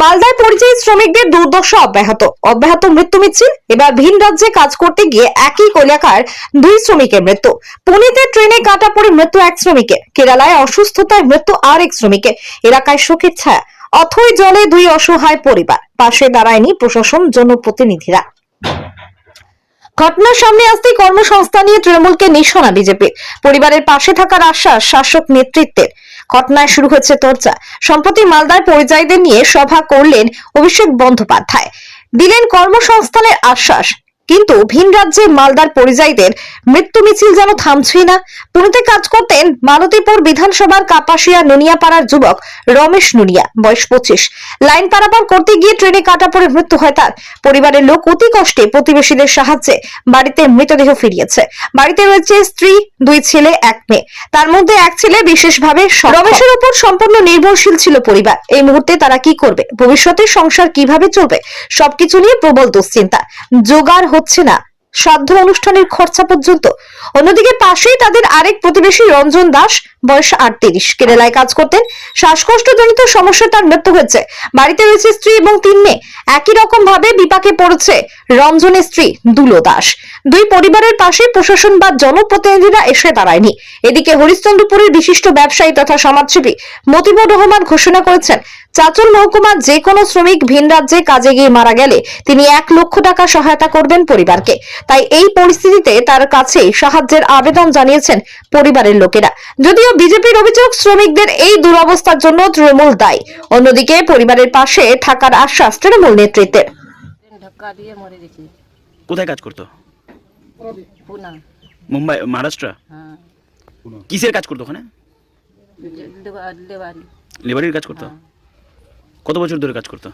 মালদায় পরিযায়ী শ্রমিকদের দুর্দশা অব্যাহত। অব্যাহত মৃত্যু মিছিল, এবার ভিন রাজ্যে কাজ করতে গিয়ে একই কলাকার দুই শ্রমিকের মৃত্যু। পুনেতে ট্রেনে কাটা পড়ে মৃত্যু এক শ্রমিকের কেরালায় অসুস্থতায় মৃত্যু আর এক শ্রমিকের এলাকায় শোকের ছায়া। অথই জলে দুই অসহায় পরিবার। পাশে দাঁড়ায়নি প্রশাসন, জনপ্রতিনিধিরা। ঘটনার সামনে আসতেই কর্মসংস্থা নিয়ে তৃণমূলকে নিশানা বিজেপি। পরিবারের পাশে থাকার আশ্বাস শাসক নেতৃত্বের। ঘটনায় শুরু হচ্ছে চর্চা। সম্প্রতি মালদার পরিযায়ীদের নিয়ে সভা করলেন অভিষেক বন্দ্যোপাধ্যায়। দিলেন কর্মসংস্থানের আশ্বাস। কিন্তু ভিন রাজ্যে মালদার পরিযায়ীদের মৃত্যু মিছিল যেন থামছেই না। পুনেতে কাজ করতেন মালতীপুর বিধানসভার কাপাসিয়া নুনিয়াপাড়ার যুবক রমেশ নুনিয়া, বয়স পঁচিশ। লাইন পারাপার করতে গিয়ে ট্রেনে কাটা পড়ে মৃত্যু হয় তার। পরিবারের লোক অতি কষ্টে প্রতিবেশীদের সাহায্যে বাড়িতে মৃতদেহ ফিরিয়েছে। বাড়িতে রয়েছে স্ত্রী, দুই ছেলে, এক মেয়ে। তার মধ্যে এক ছেলে বিশেষভাবে। রমেশের উপর সম্পূর্ণ নির্ভরশীল ছিল পরিবার। এই মুহূর্তে তারা কি করবে? ভবিষ্যতে সংসার কীভাবে চলবে? সবকিছু নিয়ে প্রবল দুশ্চিন্তা। জোগাড় হচ্ছে না। শ্রাদ্ধ অনুষ্ঠানের খরচা পর্যন্ত। অন্যদিকে পাশেই তাদের আরেক প্রতিবেশী রঞ্জন দাস, বয়স আটত্রিশ। কেরালায় কাজ করতেন। শ্বাসকষ্টজনিত সমস্যা তার মৃত্যু হয়েছে। বাড়িতে রয়েছে স্ত্রী এবং তিন মেয়ে। একই রকম ভাবে বিপাকে পড়েছে রঞ্জনের স্ত্রী দুলো দাস। দুই পরিবারের পাশে প্রশাসন বা জনপ্রতিনিধিরা এসে দাঁড়ায়নি। এদিকে হরিশ্চন্দ্রপুরের বিশিষ্ট ব্যবসায়ী তথা সমাজসেবী মতিবুর রহমান ঘোষণা করেছেন চাচল মহকুমার যে কোনো শ্রমিক ভিন রাজ্যে কাজে গিয়ে মারা গেলে তিনি এক লক্ষ টাকা সহায়তা করবেন পরিবারকে। তাই এই পরিস্থিতিতে তার কাছে সাহায্যের আবেদন জানিয়েছেন পরিবারের লোকেরা। যদিও বিজেপির অভিযোগ শ্রমিকদের এই দুরবস্থার জন্য তৃণমূল দায়ী। অন্যদিকে পরিবারের পাশে থাকার আশ্বাস তৃণমূল নেতৃত্বের। ধাক্কা দিয়ে মরে গেছি। কোথায় কাজ করতো? পুনা। মুম্বাই মহারাষ্ট্র? হ্যাঁ। কিসের কাজ করতো ওখানে? লেবারি। লেবারির কাজ করতো? হ্যাঁ। কত বছর ধরে কাজ করতো?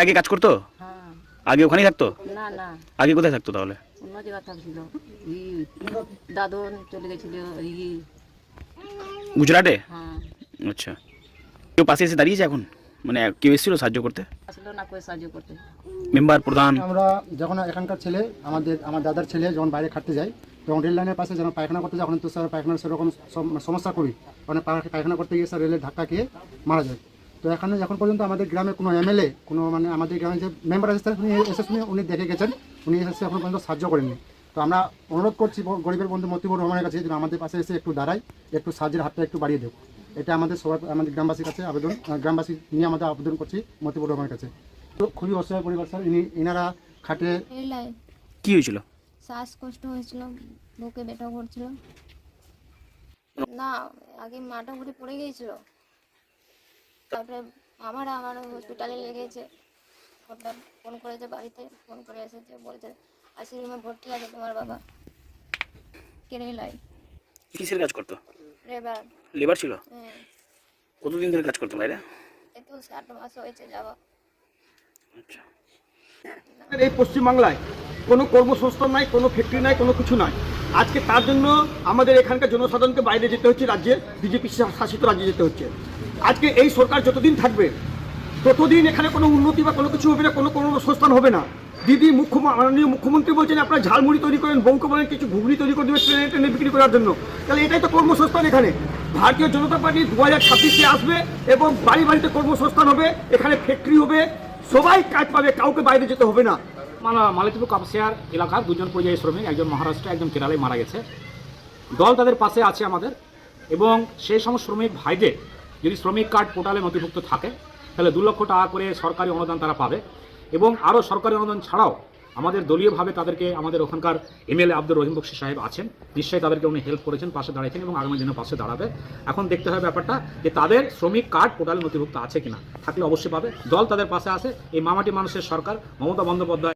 আগে কাজ করতো? হ্যাঁ। আগে ওখানেই থাকতো? না না। আগে কোথায় থাকতো তাহলে? অন্য জায়গা থাকছিল। দাদন চলে গেছিল গুজরাটে? হ্যাঁ। আচ্ছা। কেউ পাশে এসে দাঁড়িয়েছে এখন? মানে কেউ এসেছিল সাহায্য করতে? আসলো না করে সাহায্য করতে। মেম্বার প্রধান? আমরা যখন এখানকার ছেলে আমাদের আমার দাদার ছেলে যখন বাইরে খাটতে যায় তখন রেল লাইনের পাশে যখন পায়খানা করতে যায় তো স্যার পায়খানার সেরকম সম- সমস্যা করি। ওখানে পা- পায়খানা করতে গিয়ে স্যার রেলের ধাক্কা খেয়ে মারা যায়। তো এখানে যখন পর্যন্ত আমাদের গ্রামে কোনো এমএলএ কোনো মানে আমাদের গ্রামে যে মেম্বার আছে স্যার উনি এসে শুনে উনি দেখে গেছেন উনি এসে এখন পর্যন্ত সাহায্য করেননি। তো আমরা অনুরোধ করছি গরিবের বন্ধু মতিবুর রহমানের কাছে যেন আমাদের পাশে এসে একটু দাঁড়াই একটু সাহায্যের হাতটা একটু বাড়িয়ে দেব এটা আমাদের সবার আমাদের গ্রামবাসীর কাছে আবেদন গ্রামবাসী নিয়ে আমাদের আবেদন করছি মতিবুর রহমানের কাছে। তো খুবই অসহায় পরিবার স্যার ইনি ইনারা খাটে কি হয়েছিল? শ্বাসকষ্ট হয়েছিল বুকে ব্যথা করছিল। না আগে মাটা ঘুরে পড়ে গিয়েছিল। তারপরে আমার আমার হসপিটালে লেগেছে হঠাৎ ফোন করেছে বাড়িতে ফোন করে এসেছে বলছে আশি রুমে ভর্তি আছে তোমার বাবা। কেরালাই কিসের কাজ করতো? এবার লেবার ছিল? হ্যাঁ। কতদিন ধরে কাজ করতো বাইরে এই তো ষাট মাস হয়েছে যাওয়া। আচ্ছা। এই পশ্চিমবাংলায় কোনো কর্মসংস্থান নাই, কোনো ফ্যাক্টরি নাই, কোনো কিছু নাই। আজকে তার জন্য আমাদের এখানকার জনসাধারণকে বাইরে যেতে হচ্ছে, রাজ্যে, বিজেপি শাসিত রাজ্যে যেতে হচ্ছে। আজকে এই সরকার যতদিন থাকবে, ততদিন এখানে কোনো উন্নতি বা কোনো কিছু হবে না, কোনো কর্মসংস্থান হবে না। দিদি মুখ্য, মাননীয় মুখ্যমন্ত্রী বলছেন, আপনারা ঝালমুড়ি তৈরি করেন বঙ্ক বলেন, কিছু ঘুগনি তৈরি করে দেবেন, ট্রেনে ট্রেনে বিক্রি করার জন্য। তাহলে এটাই তো কর্মসংস্থান এখানে। ভারতীয় জনতা পার্টি দু হাজার ছাব্বিশে আসবে এবং বাড়ি বাড়িতে কর্মসংস্থান হবে, এখানে ফ্যাক্টরি হবে। সবাই কাজ পাবে, কাউকে বাইরে যেতে হবে না। মালা মালিকপুর কাপসিয়ার এলাকার দুজন পরিযায়ী শ্রমিক, একজন মহারাষ্ট্র, একজন কেরালায় মারা গেছে। দল তাদের পাশে আছে আমাদের এবং সেই সমস্ত শ্রমিক ভাইদের যদি শ্রমিক কার্ড পোর্টালে নথিভুক্ত থাকে, তাহলে দু লক্ষ টাকা করে সরকারি অনুদান তারা পাবে এবং আরও সরকারি অনুদান ছাড়াও আমাদের দলীয়ভাবে তাদেরকে আমাদের ওখানকার এমএলএ আব্দুর রহিম বক্সি সাহেব আছেন। নিশ্চয়ই তাদেরকে উনি হেল্প করেছেন, পাশে দাঁড়িয়েছেন এবং আগামী দিনে পাশে দাঁড়াবে। এখন দেখতে হবে ব্যাপারটা যে তাদের শ্রমিক কার্ড পোর্টালে নথিভুক্ত আছে কিনা। থাকলে অবশ্যই পাবে। দল তাদের পাশে আছে। এই মামাটি মানুষের সরকার, মমতা বন্দ্যোপাধ্যায়